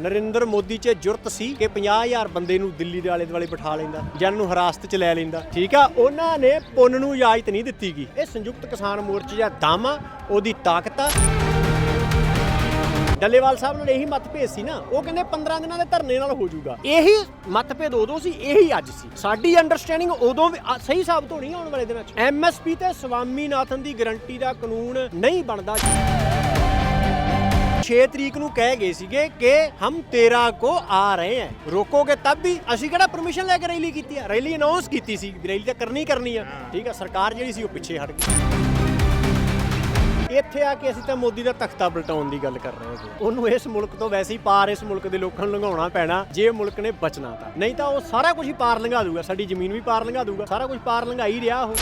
ਨਰਿੰਦਰ ਮੋਦੀ 'ਚ ਜੁਰਤ ਸੀ ਕਿ 50000 ਬੰਦੇ ਨੂੰ ਦਿੱਲੀ ਦੇ ਆਲੇ ਦੁਆਲੇ ਬਿਠਾ ਲੈਂਦਾ ਜਾਂ ਨੂੰ ਹਿਰਾਸਤ 'ਚ ਲੈ ਲੈਂਦਾ। ਠੀਕ ਆ, ਉਹਨਾਂ ਨੇ ਪੁੰਨ ਨੂੰ ਇਜਾਜ਼ਤ ਨਹੀਂ ਦਿੱਤੀ ਗਈ ਇਹ ਸੰਯੁਕਤ ਕਿਸਾਨ ਮੋਰਚੇ ਦਾ ਦਮ ਉਹਦੀ ਤਾਕਤ ਆ। ਡੱਲੇਵਾਲ ਸਾਹਿਬ ਨਾਲ ਇਹੀ ਮਤਭੇਦ ਸੀ ਨਾ, ਉਹ ਕਹਿੰਦੇ 15 ਦਿਨਾਂ ਦੇ ਧਰਨੇ ਨਾਲ ਹੋ ਜਾਊਗਾ। ਇਹੀ ਮਤਭੇਦ ਉਦੋਂ ਸੀ, ਇਹੀ ਅੱਜ ਸੀ। ਸਾਡੀ ਅੰਡਰਸਟੈਂਡਿੰਗ ਉਦੋਂ ਵੀ ਸਹੀ ਸਾਬਤ ਹੋਣੀ ਆ ਆਉਣ ਵਾਲੇ ਦਿਨਾਂ 'ਚ। ਐਮਐਸਪੀ ਤੇ ਸਵਾਮੀਨਾਥਨ ਦੀ ਗਾਰੰਟੀ ਦਾ ਕਾਨੂੰਨ ਨਹੀਂ ਬਣਦਾ। 6 ਤਰੀਕ ਨੂੰ ਕਹਿ ਗਏ ਸੀਗੇ ਕਿ ਹਮ ਤੇਰਾ ਕੋ ਆ ਰਹੇ ਹੈ। ਰੋਕੋਗੇ ਤਬ ਵੀ ਅਸੀਂ ਕਿਹੜਾ ਪਰਮਿਸ਼ਨ ਲੈ ਕੇ ਰੈਲੀ ਕੀਤੀ ਆ ਰੈਲੀ ਅਨਾਉਂਸ ਕੀਤੀ ਸੀ ਰੈਲੀ ਤਾਂ ਕਰਨੀ ਕਰਨੀ ਆ ਠੀਕ ਆ ਸਰਕਾਰ ਜਿਹੜੀ ਸੀ ਉਹ ਪਿੱਛੇ ਹਟ ਗਈ। ਇੱਥੇ ਆ ਕੇ ਅਸੀਂ ਤਾਂ ਮੋਦੀ ਦਾ ਤਖਤਾ ਪਲਟਾਉਣ ਦੀ ਗੱਲ ਕਰ ਰਹੇ ਹਾਂ। ਉਹਨੂੰ ਇਸ ਮੁਲਕ ਤੋਂ ਵੈਸੇ ਹੀ ਪਾਰ ਇਸ ਮੁਲਕ ਦੇ ਲੋਕਾਂ ਨੂੰ ਲੰਘਾਉਣਾ ਪੈਣਾ ਜੇ ਮੁਲਕ ਨੇ ਬਚਣਾ ਤਾਂ। ਨਹੀਂ ਤਾਂ ਉਹ ਸਾਰਾ ਕੁਝ ਹੀ ਪਾਰ ਲੰਘਾ ਦੂਗਾ। ਸਾਡੀ ਜ਼ਮੀਨ ਵੀ ਪਾਰ ਲੰਘਾ ਦੂਗਾ। ਸਾਰਾ ਕੁਝ ਪਾਰ ਲੰਘਾ ਹੀ ਰਿਹਾ ਉਹ।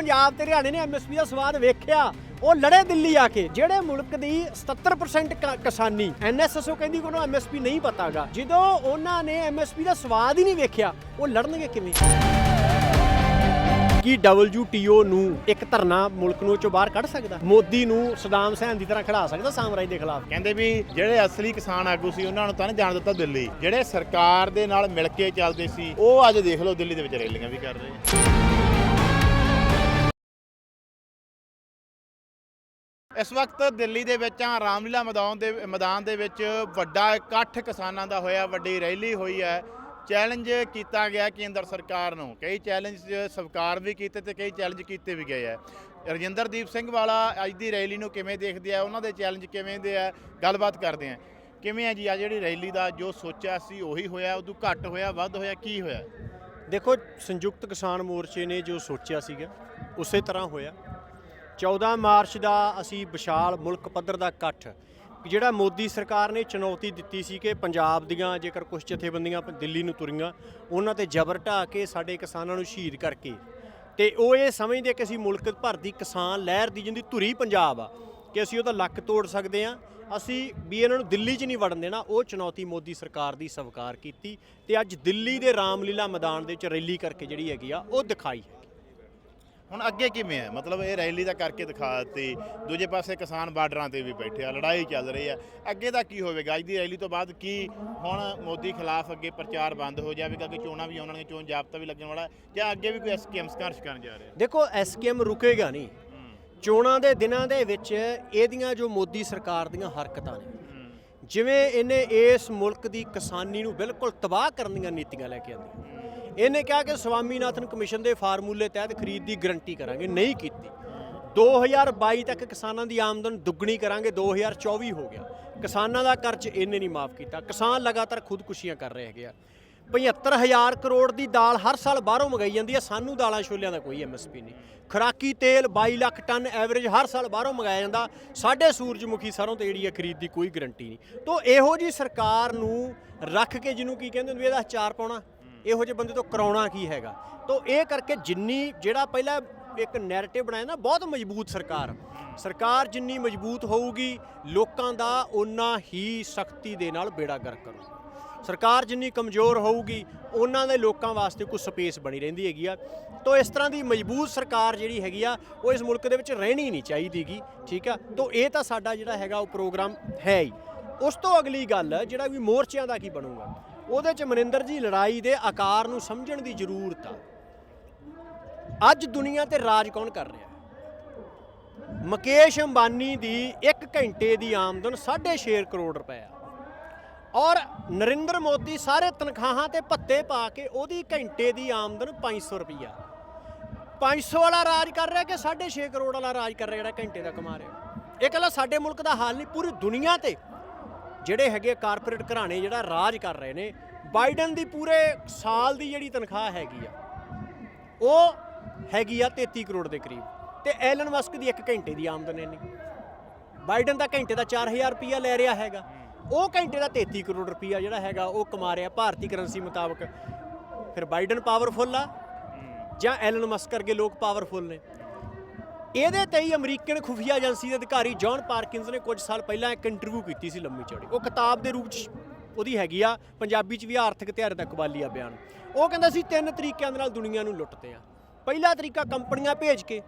ਪੰਜਾਬ ਤੇ ਹਰਿਆਣੇ ਨੇ ਐਮਐਸਪੀ ਦਾ ਸਵਾਦ ਵੇਖਿਆ, ਉਹ ਲੜੇ ਦਿੱਲੀ ਆ ਕੇ, ਜਿਹੜੇ ਮੁਲਕ ਦੀ 77% ਕਿਸਾਨੀ ਐਨਐਸਐਸਓ ਕਹਿੰਦੀ ਕਿ ਉਹਨੂੰ ਐਮਐਸਪੀ ਨਹੀਂ ਪਤਾਗਾ। ਜਦੋਂ ਉਹਨਾਂ ਨੇ ਐਮਐਸਪੀ ਦਾ ਸਵਾਦ ਹੀ ਨਹੀਂ ਵੇਖਿਆ, ਉਹ ਲੜਨਗੇ ਕਿਵੇਂ? ਕੀ WTO ਨੂੰ ਇੱਕ ਧਰਨਾ ਮੁਲਕ ਨੂੰ ਚੋਂ ਬਾਹਰ ਕੱਢ ਸਕਦਾ? ਮੋਦੀ ਨੂੰ ਸਦਾਮ ਹੁਸੈਨ ਦੀ ਤਰ੍ਹਾਂ ਖੜਾ ਸਕਦਾ ਸਾਮਰਾਜ ਦੇ ਖਿਲਾਫ? ਕਹਿੰਦੇ ਵੀ ਜਿਹੜੇ ਅਸਲੀ ਕਿਸਾਨ ਆਗੂ ਸੀ, ਉਹਨਾਂ ਨੂੰ ਤਾਂ ਨਹੀਂ ਜਾਣ ਦਿੱਤਾ ਦਿੱਲੀ। ਜਿਹੜੇ ਸਰਕਾਰ ਦੇ ਨਾਲ ਮਿਲ ਕੇ ਚੱਲਦੇ ਸੀ, ਉਹ ਅੱਜ ਦੇਖ ਲਓ ਦਿੱਲੀ ਦੇ ਵਿੱਚ ਰੈਲੀਆਂ ਵੀ ਕਰ ਰਹੇ ਆ। ਇਸ ਵਕਤ ਦਿੱਲੀ ਦੇ ਵਿੱਚ ਆ, ਰਾਮਲੀਲਾ ਮੈਦਾਨ ਦੇ ਮੈਦਾਨ ਦੇ ਵਿੱਚ ਵੱਡਾ ਇਕੱਠ ਕਿਸਾਨਾਂ ਦਾ ਹੋਇਆ, ਵੱਡੀ ਰੈਲੀ ਹੋਈ ਹੈ। ਚੈਲੰਜ ਕੀਤਾ ਗਿਆ ਕੇਂਦਰ ਸਰਕਾਰ ਨੂੰ। ਕਈ ਚੈਲੰਜ ਸਰਕਾਰ ਵੀ ਕੀਤੇ ਤੇ ਕਈ ਚੈਲੰਜ ਕੀਤੇ ਵੀ ਗਏ ਆ। ਰਜਿੰਦਰਦੀਪ ਸਿੰਘ ਵਾਲਾ ਅੱਜ ਦੀ ਰੈਲੀ ਨੂੰ ਕਿਵੇਂ ਦੇਖਦੇ ਆ? ਉਹਨਾਂ ਦੇ ਚੈਲੰਜ ਕਿਵੇਂ ਦੇ ਆ? ਗੱਲਬਾਤ ਕਰਦੇ ਆ। ਕਿਵੇਂ ਆ ਜੀ, ਆ ਜਿਹੜੀ ਰੈਲੀ ਦਾ ਜੋ ਸੋਚਿਆ ਸੀ, ਉਹੀ ਹੋਇਆ, ਉਦੋਂ ਘੱਟ ਹੋਇਆ, ਵੱਧ ਹੋਇਆ, ਕੀ ਹੋਇਆ? ਦੇਖੋ, ਸੰਯੁਕਤ ਕਿਸਾਨ ਮੋਰਚੇ ਨੇ ਜੋ ਸੋਚਿਆ ਸੀਗਾ, ਉਸੇ ਤਰ੍ਹਾਂ ਹੋਇਆ। 14 ਮਾਰਚ ਦਾ ਅਸੀਂ ਵਿਸ਼ਾਲ ਮੁਲਕ ਪੱਧਰ ਦਾ ਇਕੱਠ, ਜਿਹੜਾ ਮੋਦੀ ਸਰਕਾਰ ਨੇ ਚੁਣੌਤੀ ਦਿੱਤੀ ਸੀ ਕਿ ਪੰਜਾਬ ਦੀਆਂ ਜੇਕਰ ਕੁਝ ਜਥੇਬੰਦੀਆਂ ਦਿੱਲੀ ਨੂੰ ਤੁਰੀਆਂ, ਉਹਨਾਂ ਤੇ ਜ਼ਬਰ ਢਾਹ ਕੇ ਸਾਡੇ ਕਿਸਾਨਾਂ ਨੂੰ ਸ਼ਹੀਦ ਕਰਕੇ। ਤੇ ਉਹ ਇਹ ਸਮਝਦੇ ਕਿ ਅਸੀਂ ਮੁਲਕ ਭਰ ਦੀ ਕਿਸਾਨ ਲਹਿਰ ਦੀ ਜਿੰਦੀ ਧੁਰੀ ਪੰਜਾਬ ਆ, ਕਿ ਅਸੀਂ ਉਹਦਾ ਲੱਕ ਤੋੜ ਸਕਦੇ ਆ ਅਸੀਂ ਵੀ ਇਹਨਾਂ ਨੂੰ ਦਿੱਲੀ 'ਚ ਨਹੀਂ ਵੜਨ ਦੇਣਾ, ਉਹ ਚੁਣੌਤੀ ਮੋਦੀ ਸਰਕਾਰ ਦੀ ਸਵੀਕਾਰ ਕੀਤੀ ਤੇ ਅੱਜ ਦਿੱਲੀ ਦੇ ਰਾਮਲੀਲਾ ਮੈਦਾਨ ਦੇ ਵਿੱਚ ਰੈਲੀ ਕਰਕੇ ਜਿਹੜੀ ਹੈਗੀ ਆ, ਉਹ ਦਿਖਾਈ ਹੈ। ਹੁਣ ਅੱਗੇ ਕਿਵੇਂ ਹੈ ਮਤਲਬ ਇਹ ਰੈਲੀ ਦਾ ਕਰਕੇ ਦਿਖਾ ਦਿੱਤੀ। ਦੂਜੇ ਪਾਸੇ ਕਿਸਾਨ ਬਾਰਡਰਾਂ ਤੇ ਵੀ ਬੈਠੇ ਆ ਲੜਾਈ ਚੱਲ ਰਹੀ ਹੈ ਅੱਗੇ ਦਾ ਕੀ ਹੋਵੇਗਾ? ਅੱਜ ਦੀ ਰੈਲੀ ਤੋਂ ਬਾਅਦ ਕੀ ਹੁਣ ਮੋਦੀ ਖਿਲਾਫ ਅੱਗੇ ਪ੍ਰਚਾਰ ਬੰਦ ਹੋ ਜਾਵੇਗਾ ਕਿ ਚੋਣਾਂ ਵੀ ਆਉਣਗੀਆਂ ਚੋਣ ਜਾਬਤਾ ਵੀ ਲੱਗਣ ਵਾਲਾ ਜਾਂ ਅੱਗੇ ਵੀ ਕੋਈ ਸਕੀਮ ਸੰਘਰਸ਼ ਕਰਨ ਜਾ ਰਿਹਾ? ਦੇਖੋ ਐਸਕੇਐਮ ਰੁਕੇਗਾ ਨਹੀਂ। ਚੋਣਾਂ ਦੇ ਦਿਨਾਂ ਦੇ ਵਿੱਚ ਇਹਦੀਆਂ ਜੋ ਮੋਦੀ ਸਰਕਾਰ ਦੀਆਂ ਹਰਕਤਾਂ ਨੇ ਜਿਵੇਂ ਇਹਨੇ ਇਸ ਮੁਲਕ ਦੀ ਕਿਸਾਨੀ ਨੂੰ ਬਿਲਕੁਲ ਤਬਾਹ ਕਰਨ ਦੀਆਂ ਨੀਤੀਆਂ ਲੈ ਕੇ ਆਂਦੀ ਇਹਨੇ ਕਿਹਾ ਕਿ ਸਵਾਮੀਨਾਥਨ ਕਮਿਸ਼ਨ ਦੇ ਫਾਰਮੂਲੇ ਤਹਿਤ ਖਰੀਦ ਦੀ ਗਰੰਟੀ ਕਰਾਂਗੇ, ਨਹੀਂ ਕੀਤੀ। 2022 ਤੱਕ ਕਿਸਾਨਾਂ ਦੀ ਆਮਦਨ ਦੁੱਗਣੀ ਕਰਾਂਗੇ 2024 ਹੋ ਗਿਆ। ਕਿਸਾਨਾਂ ਦਾ ਕਰਜ਼ ਇਹਨੇ ਨਹੀਂ ਮਾਫ ਕੀਤਾ। ਕਿਸਾਨ ਲਗਾਤਾਰ ਖੁਦਕੁਸ਼ੀਆਂ ਕਰ ਰਹੇ ਹੈਗੇ ਆ। 75000 ਕਰੋੜ ਦੀ ਦਾਲ ਹਰ ਸਾਲ ਬਾਹਰੋਂ ਮੰਗਾਈ ਜਾਂਦੀ ਹੈ, ਸਾਨੂੰ ਦਾਲਾਂ ਛੋਲਿਆਂ ਦਾ ਕੋਈ ਐਮਐਸਪੀ ਨਹੀਂ। ਖੁਰਾਕੀ ਤੇਲ 22 ਲੱਖ ਟਨ ਐਵਰੇਜ ਹਰ ਸਾਲ ਬਾਹਰੋਂ ਮੰਗਾਇਆ ਜਾਂਦਾ। ਸਾਡੇ ਸੂਰਜਮੁਖੀ ਸਰੋਂ ਤੇ ਜਿਹੜੀ ਹੈ ਖਰੀਦ ਦੀ ਕੋਈ ਗਰੰਟੀ ਨਹੀਂ। ਤੋਂ ਇਹੋ ਜੀ ਸਰਕਾਰ ਨੂੰ ਰੱਖ ਕੇ ਜਿਹਨੂੰ ਕੀ ਕਹਿੰਦੇ ਹੁੰਦੇ ਇਹਦਾ ਚਾਰ ਪਾਉਣਾ। ਇਹੋ ਜਿਹੇ ਬੰਦੇ ਤੋਂ ਕਰਾਉਣਾ ਕੀ ਹੈਗਾ? ਤੋਂ ਇਹ ਕਰਕੇ ਜਿੰਨੀ, ਜਿਹੜਾ ਪਹਿਲਾਂ ਇੱਕ ਨੈਰੇਟਿਵ ਬਣਾਇਆ ਨਾ, ਬਹੁਤ ਮਜ਼ਬੂਤ ਸਰਕਾਰ। ਸਰਕਾਰ ਜਿੰਨੀ ਮਜ਼ਬੂਤ ਹੋਊਗੀ, ਲੋਕਾਂ ਦਾ ਉਨਾ ਹੀ ਸਖਤੀ ਦੇ ਨਾਲ ਬੇੜਾ ਗਰਕ ਕਰੂ ਸਰਕਾਰ ਜਿੰਨੀ ਕਮਜ਼ੋਰ ਹੋਊਗੀ ਉਹਨਾਂ ਦੇ ਲੋਕਾਂ ਵਾਸਤੇ ਕੁਝ ਸਪੇਸ ਬਣੀ ਰਹਿੰਦੀ ਹੈਗੀ ਆ। ਤੋਂ ਇਸ ਤਰ੍ਹਾਂ ਦੀ ਮਜ਼ਬੂਤ ਸਰਕਾਰ ਜਿਹੜੀ ਹੈਗੀ ਆ, ਉਹ ਇਸ ਮੁਲਕ ਦੇ ਵਿੱਚ ਰਹਿਣੀ ਨਹੀਂ ਚਾਹੀਦੀਗੀ, ਠੀਕ ਆ? ਤੋਂ ਇਹ ਤਾਂ ਸਾਡਾ ਜਿਹੜਾ ਹੈਗਾ ਉਹ ਪ੍ਰੋਗਰਾਮ ਹੈ ਹੀ। ਉਸ ਤੋਂ ਅਗਲੀ ਗੱਲ, ਜਿਹੜਾ ਵੀ ਮੋਰਚਿਆਂ ਦਾ ਕੀ ਬਣੂਗਾ? ਉਹਦੇ ਚ ਮਨਿੰਦਰ ਜੀ ਲੜਾਈ ਦੇ ਆਕਾਰ ਨੂੰ ਸਮਝਣ ਦੀ ਜ਼ਰੂਰਤ ਆ। ਅੱਜ ਦੁਨੀਆ ਤੇ ਰਾਜ ਕੌਣ ਕਰ ਰਿਹਾ? ਮੁਕੇਸ਼ ਅੰਬਾਨੀ ਦੀ 1 ਘੰਟੇ ਦੀ ਆਮਦਨ 6.5 ਕਰੋੜ ਰੁਪਏ ਆ। ਔਰ ਨਰਿੰਦਰ ਮੋਦੀ ਸਾਰੇ ਤਨਖਾਹਾਂ ਤੇ ਭੱਤੇ ਪਾ ਕੇ ਉਹਦੀ ਘੰਟੇ ਦੀ ਆਮਦਨ 500 ਰੁਪਈਆ। 500 ਵਾਲਾ ਰਾਜ ਕਰ ਰਿਹਾ ਕਿ 6.5 ਕਰੋੜ ਵਾਲਾ ਰਾਜ ਕਰ ਰਿਹਾ ਜਿਹੜਾ ਘੰਟੇ ਦਾ ਕਮਾ ਰਿਹਾ? ਇਹ ਕੱਲਾ ਸਾਡੇ ਮੁਲਕ ਦਾ ਹਾਲ ਨਹੀਂ, ਪੂਰੀ ਦੁਨੀਆ ਤੇ ਜਿਹੜੇ ਹੈਗੇ ਕਾਰਪੋਰੇਟ ਘਰਾਣੇ ਜਿਹੜਾ ਰਾਜ ਕਰ ਰਹੇ ਨੇ ਬਾਈਡਨ ਦੀ ਪੂਰੇ ਸਾਲ ਦੀ ਜਿਹੜੀ ਤਨਖਾਹ ਹੈਗੀ ਆ, ਉਹ ਹੈਗੀ ਆ 33 ਕਰੋੜ ਦੇ ਕਰੀਬ। ਤੇ ਐਲਨ ਮਸਕ ਦੀ 1 ਘੰਟੇ ਦੀ ਆਮਦਨ ਇੰਨੀ। ਬਾਈਡਨ ਦਾ ਘੰਟੇ ਦਾ 4000 ਰੁਪਈਆ ਲੈ ਰਿਹਾ ਹੈਗਾ। ਉਹ ਘੰਟੇ ਦਾ 33 ਕਰੋੜ ਰੁਪਈਆ ਜਿਹੜਾ ਹੈਗਾ, ਉਹ ਕਮਾ ਰਿਹਾ ਭਾਰਤੀ ਕਰੰਸੀ ਮੁਤਾਬਕ। ਫਿਰ ਬਾਈਡਨ ਪਾਵਰਫੁੱਲ ਆ, ਜਾਂ ਐਲਨ ਮਸਕ ਵਰਗੇ ਲੋਕ ਪਾਵਰਫੁੱਲ ਨੇ। ਇਹਦੇ ਤੇ ਹੀ ਅਮਰੀਕਨ ਖੁਫੀਆ ਏਜੰਸੀ ਦੇ ਅਧਿਕਾਰੀ ਜੌਨ ਪਾਰਕਿੰਸ ਨੇ ਕੁਝ ਸਾਲ ਪਹਿਲਾਂ ਇੱਕ ਇੰਟਰਵਿਊ ਕੀਤੀ ਸੀ ਲੰਮੀ ਚੌੜੀ। ਉਹ ਕਿਤਾਬ ਦੇ ਰੂਪ 'ਚ ਉਹਦੀ ਹੈਗੀ ਆ, ਪੰਜਾਬੀ 'ਚ ਵੀ ਆਰਥਿਕ ਤਿਆਰ ਦਾ ਕਬਾਲੀ ਆ ਬਿਆਨ। ਉਹ ਕਹਿੰਦਾ ਸੀ ਤਿੰਨ ਤਰੀਕਿਆਂ ਦੇ ਨਾਲ ਦੁਨੀਆ ਨੂੰ ਲੁੱਟਦੇ ਆ। ਪਹਿਲਾ ਤਰੀਕਾ ਕੰਪਨੀਆਂ ਭੇਜ ਕੇ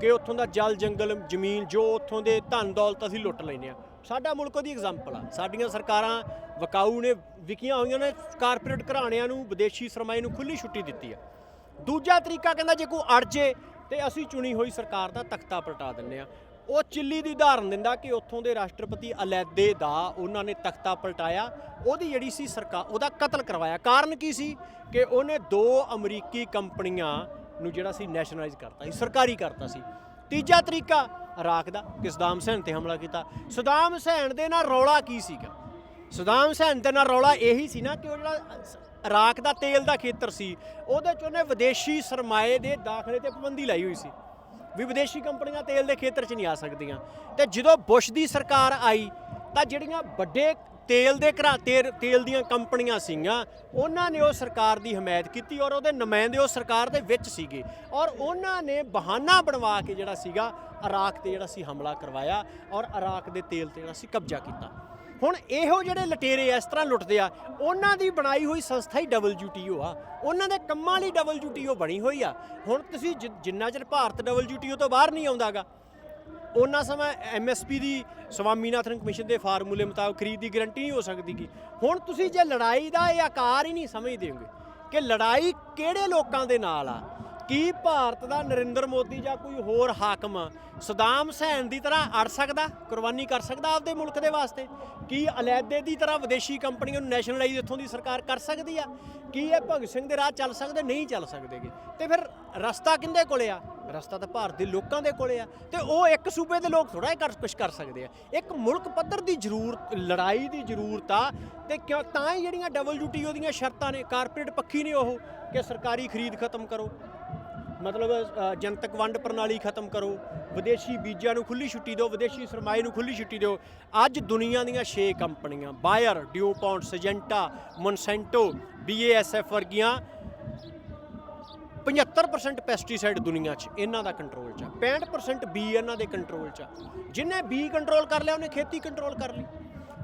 ਕਿ ਉੱਥੋਂ ਦਾ ਜਲ, ਜੰਗਲ, ਜ਼ਮੀਨ ਜੋ ਉੱਥੋਂ ਦੇ ਧਨ ਦੌਲਤ ਅਸੀਂ ਲੁੱਟ ਲੈਨੇ ਆ। ਸਾਡਾ ਮੁਲਕ ਉਹਦੀ ਐਗਜ਼ਾਮਪਲ ਆ। ਸਾਡੀਆਂ ਸਰਕਾਰਾਂ ਵਿਕਾਊ ਨੇ ਵਿਕੀਆਂ ਹੋਈਆਂ ਨੇ ਕਾਰਪੋਰੇਟ ਘਰਾਣਿਆਂ ਨੂੰ, ਵਿਦੇਸ਼ੀ ਸਰਮਾਏ ਨੂੰ ਖੁੱਲੀ ਛੁੱਟੀ ਦਿੱਤੀ ਆ। ਦੂਜਾ ਤਰੀਕਾ ਕਹਿੰਦਾ ਜੇ ਕੋਈ ਅੜ ਜੇ ਤੇ ਅਸੀਂ ਚੁਣੀ ਹੋਈ ਸਰਕਾਰ ਦਾ ਤਖਤਾ ਪਲਟਾ ਦਿੰਨੇ ਆ। ਉਹ ਚਿੱਲੀ ਦੀ ਉਦਾਹਰਨ ਦਿੰਦਾ ਕਿ ਉੱਥੋਂ ਦੇ ਰਾਸ਼ਟਰਪਤੀ ਅਲੈਦੇ ਦਾ ਉਹਨਾਂ ਨੇ ਤਖਤਾ ਪਲਟਾਇਆ, ਉਹਦੀ ਜਿਹੜੀ ਸੀ ਸਰਕਾਰ ਉਹਦਾ ਕਤਲ ਕਰਵਾਇਆ। ਕਾਰਨ ਕੀ ਸੀ? ਕਿ ਉਹਨੇ ਦੋ ਅਮਰੀਕੀ ਕੰਪਨੀਆਂ ਨੂੰ ਜਿਹੜਾ ਸੀ ਨੈਸ਼ਨਲਾਈਜ਼ ਕਰਤਾ ਸੀ, ਸਰਕਾਰੀ ਕਰਤਾ ਸੀ। ਤੀਜਾ ਤਰੀਕਾ ਇਰਾਕ ਦਾ, ਕਿ ਸਦਾਮ ਹੁਸੈਨ ਤੇ ਹਮਲਾ ਕੀਤਾ। ਸਦਾਮ ਹੁਸੈਨ ਦੇ ਨਾਲ ਰੌਲਾ ਕੀ ਸੀਗਾ? ਸਦਾਮ ਹੁਸੈਨ ਦੇ ਨਾਲ ਰੌਲਾ ਇਹੀ ਸੀ ਨਾ ਕਿ ਉਹ ਜਿਹੜਾ ਇਰਾਕ ਦਾ ਤੇਲ ਦਾ ਖੇਤਰ ਸੀ, ਉਹਦੇ ਚ ਉਹਨੇ ਵਿਦੇਸ਼ੀ ਸਰਮਾਏ ਦੇ ਦਾਖਲੇ ਤੇ ਪਾਬੰਦੀ ਲਾਈ ਹੋਈ ਸੀ। ਵੀ ਵਿਦੇਸ਼ੀ ਕੰਪਨੀਆਂ ਤੇਲ ਦੇ ਖੇਤਰ 'ਚ ਨਹੀਂ ਆ ਸਕਦੀਆਂ। ਤੇ ਜਦੋਂ ਬੁਸ਼ ਦੀ ਸਰਕਾਰ ਆਈ, ਤਾਂ ਜਿਹੜੀਆਂ ਵੱਡੇ ਤੇਲ ਦੇ ਘਰਾ ਤੇਲ ਤੇਲ ਦੀਆਂ ਕੰਪਨੀਆਂ ਸੀਗੀਆਂ, ਉਹਨਾਂ ਨੇ ਉਹ ਸਰਕਾਰ ਦੀ ਹਮਾਇਤ ਕੀਤੀ ਔਰ ਉਹਦੇ ਨੁਮਾਇੰਦੇ ਉਹ ਸਰਕਾਰ ਦੇ ਵਿੱਚ ਸੀਗੇ। ਔਰ ਉਹਨਾਂ ਨੇ ਬਹਾਨਾ ਬਣਵਾ ਕੇ ਜਿਹੜਾ ਸੀਗਾ, ਇਰਾਕ ਤੇ ਜਿਹੜਾ ਸੀ ਹਮਲਾ ਕਰਵਾਇਆ ਔਰ ਇਰਾਕ ਦੇ ਤੇਲ ਤੇ ਜਿਹੜਾ ਸੀ ਕਬਜ਼ਾ ਕੀਤਾ। ਹੁਣ ਇਹੋ ਜਿਹੜੇ ਲਟੇਰੇ ਇਸ ਤਰ੍ਹਾਂ ਲੁੱਟਦੇ ਆ, ਉਹਨਾਂ ਦੀ ਬਣਾਈ ਹੋਈ ਸੰਸਥਾ ਹੀ WTO ਆ। ਉਹਨਾਂ ਦੇ ਕੰਮਾਂ ਲਈ WTO ਬਣੀ ਹੋਈ ਆ। ਹੁਣ ਤੁਸੀਂ ਜਿ- ਜਿੰਨਾ ਚਿਰ ਭਾਰਤ WTO ਤੋਂ ਬਾਹਰ ਨਹੀਂ ਆਉਂਦਾਗਾ, ਉਹਨਾਂ ਸਮਾਂ ਐਮਐਸਪੀ ਦੀ, ਸਵਾਮੀਨਾਥਨ ਕਮਿਸ਼ਨ ਦੇ ਫਾਰਮੂਲੇ ਮੁਤਾਬਕ ਖਰੀਦ ਦੀ ਗਾਰੰਟੀ ਨਹੀਂ ਹੋ ਸਕਦੀ ਸਕਦੀਗੀ ਹੁਣ ਤੁਸੀਂ ਜੇ ਲੜਾਈ ਦਾ ਇਹ ਆਕਾਰ ਹੀ ਨਹੀਂ ਸਮਝਦੇ ਹੋਗੇ ਕਿ ਲੜਾਈ ਕਿਹੜੇ ਲੋਕਾਂ ਦੇ ਨਾਲ ਆ ਕੀ ਭਾਰਤ ਦਾ ਨਰਿੰਦਰ ਮੋਦੀ ਜਾਂ ਕੋਈ ਹੋਰ ਹਾਕਮ ਸਦਾਮ ਹੁਸੈਨ ਦੀ ਤਰ੍ਹਾਂ ਅੜ ਸਕਦਾ, ਕੁਰਬਾਨੀ ਕਰ ਸਕਦਾ ਆਪਦੇ ਮੁਲਕ ਦੇ ਵਾਸਤੇ? ਕੀ ਅਲੈਦੇ ਦੀ ਤਰ੍ਹਾਂ ਵਿਦੇਸ਼ੀ ਕੰਪਨੀਆਂ ਨੂੰ ਨੈਸ਼ਨਲਾਈਜ਼ ਇੱਥੋਂ ਦੀ ਸਰਕਾਰ ਕਰ ਸਕਦੀ ਆ? ਕੀ ਇਹ ਭਗਤ ਸਿੰਘ ਦੇ ਰਾਹ ਚੱਲ ਸਕਦੇ, ਨਹੀਂ ਚੱਲ ਸਕਦੇਗੇ? ਤੇ ਫਿਰ ਰਸਤਾ ਕਿੰਦੇ ਕੋਲੇ ਆ? ਰਸਤਾ ਤਾਂ ਭਾਰਤ ਦੇ ਲੋਕਾਂ ਦੇ ਕੋਲੇ ਆ। ਤੇ ਉਹ ਇੱਕ ਸੂਬੇ ਦੇ ਲੋਕ ਥੋੜਾ ਕਰ ਕੁਝ ਕਰ ਸਕਦੇ ਆ। ਇੱਕ ਮੁਲਕ ਪੱਧਰ ਦੀ ਜ਼ਰੂਰਤ ਲੜਾਈ ਦੀ ਜ਼ਰੂਰਤ ਆ, ਤੇ ਕਿਉਂ ਤਾਂ ਹੀ ਜਿਹੜੀਆਂ ਡਬਲ ਡਿਊਟੀ ਉਹਦੀਆਂ ਸ਼ਰਤਾਂ ਨੇ ਕਾਰਪੋਰੇਟ ਪੱਖੀ ਨੇ ਉਹ, ਕਿ ਸਰਕਾਰੀ ਖਰੀਦ ਖਤਮ ਕਰੋ। ਮਤਲਬ ਜਨਤਕ ਵੰਡ ਪ੍ਰਣਾਲੀ ਖਤਮ ਕਰੋ, ਵਿਦੇਸ਼ੀ ਬੀਜਾਂ ਨੂੰ ਖੁੱਲੀ ਛੁੱਟੀ ਦਿਓ, ਵਿਦੇਸ਼ੀ ਸਰਮਾਏ ਨੂੰ ਖੁੱਲੀ ਛੁੱਟੀ ਦਿਓ। ਅੱਜ ਦੁਨੀਆ ਦੀਆਂ 6 ਕੰਪਨੀਆਂ, ਬਾਇਰ, ਡਿਊਪੌਂਟ, ਸਜੈਂਟਾ, ਮੋਨਸੈਂਟੋ BASF ਵਰਗੀਆਂ 75% ਪੈਸਟੀਸਾਈਡ ਦੁਨੀਆ 'ਚ ਇਹਨਾਂ ਦਾ ਕੰਟਰੋਲ 'ਚ ਆ। 65% ਬੀ ਇਹਨਾਂ ਦੇ ਕੰਟਰੋਲ 'ਚ ਆ। ਜਿਨੇ ਬੀ ਕੰਟਰੋਲ ਕਰ ਲਿਆ, ਉਹਨੇ ਖੇਤੀ ਕੰਟਰੋਲ ਕਰ ਲਈ।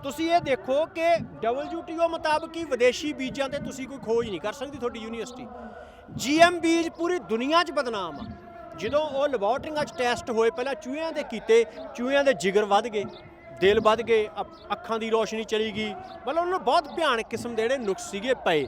ਤੁਸੀਂ ਇਹ ਦੇਖੋ ਕਿ WTO ਮੁਤਾਬਕ ਹੀ ਵਿਦੇਸ਼ੀ ਬੀਜਾਂ ਤੇ ਤੁਸੀਂ ਕੋਈ ਖੋਜ ਨਹੀਂ ਕਰ ਸਕਦੀ ਤੁਹਾਡੀ ਯੂਨੀਵਰਸਿਟੀ। GM ਬੀਜ ਪੂਰੀ ਦੁਨੀਆ 'ਚ ਬਦਨਾਮ ਆ। ਜਦੋਂ ਉਹ ਲੈਬੋਰਟਰੀਆਂ 'ਚ ਟੈਸਟ ਹੋਏ, ਪਹਿਲਾਂ ਚੂਹਿਆਂ ਦੇ ਕੀਤੇ, ਚੂਹਿਆਂ ਦੇ ਜਿਗਰ ਵੱਧ ਗਏ, ਦਿਲ ਵੱਧ ਗਏ ਅ- ਅੱਖਾਂ ਦੀ ਰੋਸ਼ਨੀ ਚਲੀ ਗਈ। ਮਤਲਬ ਉਹਨਾਂ ਨੂੰ ਬਹੁਤ ਭਿਆਨਕ ਕਿਸਮ ਦੇ ਜਿਹੜੇ ਨੁਕਸ ਸੀਗੇ ਪਏ।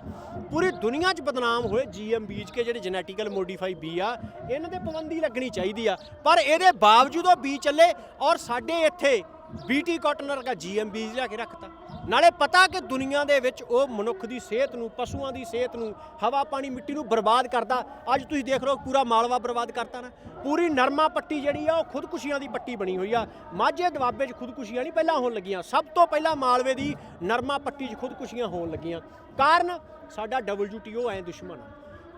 ਪੂਰੀ ਦੁਨੀਆ 'ਚ ਬਦਨਾਮ ਹੋਏ ਜੀਐਮ ਬੀਜ ਕੇ ਜਿਹੜੇ ਜੈਨੇਟਿਕਲ ਮੋਡੀਫਾਈ ਬੀ ਆ, ਇਹਨਾਂ ਤੇ ਪਾਬੰਦੀ ਲੱਗਣੀ ਚਾਹੀਦੀ ਆ। ਪਰ ਇਹਦੇ ਬਾਵਜੂਦ ਉਹ ਬੀ ਚੱਲੇ ਔਰ ਸਾਡੇ ਇੱਥੇ ਬੀਟੀ ਕਾਟਨ ਵਰਗਾ ਜੀਐਮ ਬੀਜ ਲਿਆ ਕੇ ਰੱਖਤਾ। ਨਾਲੇ ਪਤਾ ਕਿ ਦੁਨੀਆ ਦੇ ਵਿੱਚ ਉਹ ਮਨੁੱਖ ਦੀ ਸਿਹਤ ਨੂੰ, ਪਸ਼ੂਆਂ ਦੀ ਸਿਹਤ ਨੂੰ, ਹਵਾ, ਪਾਣੀ, ਮਿੱਟੀ ਨੂੰ ਬਰਬਾਦ ਕਰਦਾ। ਅੱਜ ਤੁਸੀਂ ਦੇਖ ਲਓ ਪੂਰਾ ਮਾਲਵਾ ਬਰਬਾਦ ਕਰਤਾ ਨਾ। ਪੂਰੀ ਨਰਮਾ ਪੱਟੀ ਜਿਹੜੀ ਆ, ਉਹ ਖੁਦਕੁਸ਼ੀਆਂ ਦੀ ਪੱਟੀ ਬਣੀ ਹੋਈ ਆ। ਮਾਝੇ ਦੁਆਬੇ 'ਚ ਖੁਦਕੁਸ਼ੀਆਂ ਨਹੀਂ ਪਹਿਲਾਂ ਹੋਣ ਲੱਗੀਆਂ। ਸਭ ਤੋਂ ਪਹਿਲਾਂ ਮਾਲਵੇ ਦੀ ਨਰਮਾ ਪੱਟੀ 'ਚ ਖੁਦਕੁਸ਼ੀਆਂ ਹੋਣ ਲੱਗੀਆਂ। ਕਾਰਨ ਸਾਡਾ WTO ਐ ਦੁਸ਼ਮਣ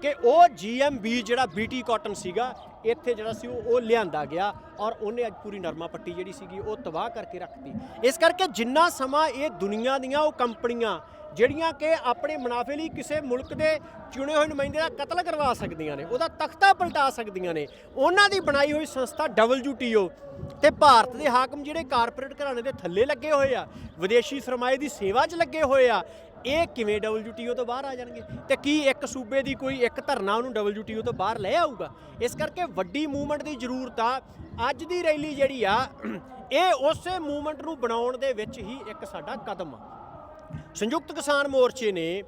ਕਿ ਉਹ GMB ਜਿਹੜਾ BT ਕਾਟਨ ਸੀਗਾ ਇੱਥੇ ਜਿਹੜਾ ਸੀ ਉਹ ਉਹ ਲਿਆਂਦਾ ਗਿਆ ਔਰ ਉਹਨੇ ਅੱਜ ਪੂਰੀ ਨਰਮਾ ਪੱਟੀ ਜਿਹੜੀ ਸੀਗੀ ਉਹ ਤਬਾਹ ਕਰਕੇ ਰੱਖਤੀ। ਇਸ ਕਰਕੇ ਜਿੰਨਾ ਸਮਾਂ ਇਹ ਦੁਨੀਆ ਦੀਆਂ ਉਹ ਕੰਪਨੀਆਂ ਜਿਹੜੀਆਂ ਕਿ ਆਪਣੇ ਮੁਨਾਫੇ ਲਈ ਕਿਸੇ ਮੁਲਕ ਦੇ ਚੁਣੇ ਹੋਏ ਨੁਮਾਇੰਦੇ ਦਾ ਕਤਲ ਕਰਵਾ ਸਕਦੀਆਂ ਨੇ, ਉਹਦਾ ਤਖਤਾ ਪਲਟਾ ਸਕਦੀਆਂ ਨੇ, ਉਹਨਾਂ ਦੀ ਬਣਾਈ ਹੋਈ ਸੰਸਥਾ WTO ਤੇ ਭਾਰਤ ਦੇ ਹਾਕਮ ਜਿਹੜੇ ਕਾਰਪੋਰੇਟ ਘਰਾਣੇ ਦੇ ਥੱਲੇ ਲੱਗੇ ਹੋਏ ਆ, ਵਿਦੇਸ਼ੀ ਸਰਮਾਏ ਦੀ ਸੇਵਾ 'ਚ ਲੱਗੇ ਹੋਏ ਆ ਇਹ ਕਿਵੇਂ WTO ਤੋਂ ਬਾਹਰ ਆ ਜਾਣਗੇ? ਤੇ ਕੀ ਇੱਕ ਸੂਬੇ ਦੀ ਕੋਈ ਇੱਕ ਧਰਨਾ ਉਹਨੂੰ WTO ਤੋਂ ਬਾਹਰ ਲੈ ਆਊਗਾ? ਇਸ ਕਰਕੇ ਵੱਡੀ ਮੂਵਮੈਂਟ ਦੀ ਜ਼ਰੂਰਤ ਆ। ਅੱਜ ਦੀ ਰੈਲੀ ਜਿਹੜੀ ਆ, ਇਹ ਉਸੇ ਮੂਵਮੈਂਟ ਨੂੰ ਬਣਾਉਣ ਦੇ ਵਿੱਚ ਹੀ ਇੱਕ ਸਾਡਾ ਕਦਮ ਆ। ਸੰਯੁਕਤ ਕਿਸਾਨ ਮੋਰਚੇ ਨੇ